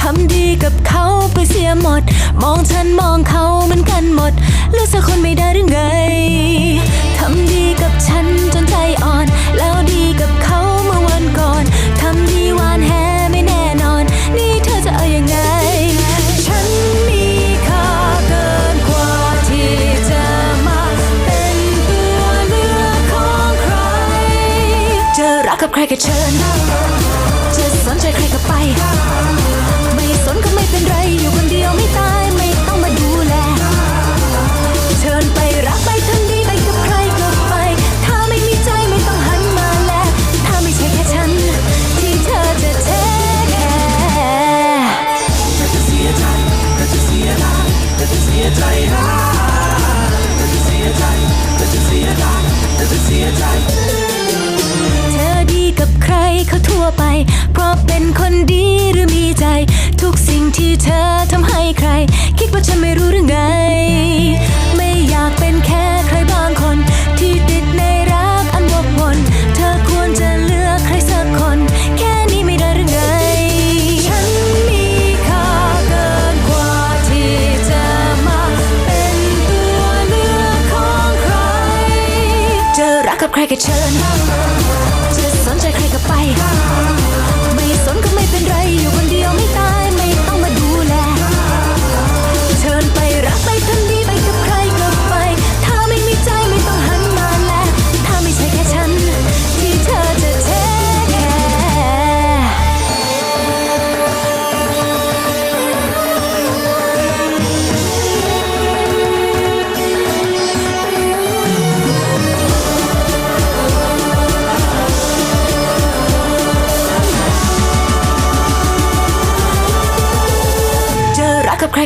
ทำดีกับเขาไปเสียหมด มองฉันมองเขาเหมือนกันหมดเลือกสักคนไม่ได้หรือไงทำดีกับฉันจนใจอ่อน แล้วดีกับเขาเมื่อวันก่อนทำดีหวานแหไม่แน่นอน นี่เธอจะเอายังไงฉันมีค่าเกินกว่าที่จะมาเป็นตัวเลือกของใครจรักกับใครก็เชิญจะสนใจใครก็ไป วไป เพราะเป็นคนดีหรือมีใจ ทุกสิ่งที่เธอทำให้ใคร คิดว่าฉันไม่รู้หรือไง ไม่อยากเป็นแค่ใครบางคน ที่ติดในรักอันวกวนเธอควรจะเลือกใครสักคน แค่นี้ไม่ได้หรือไง ฉันมีค่าเกินกว่าที่จะมาเป็นตัวเลือกของใครจะรักกับใครก็เชิญ ใจใครก็ไป จะรักกับใคร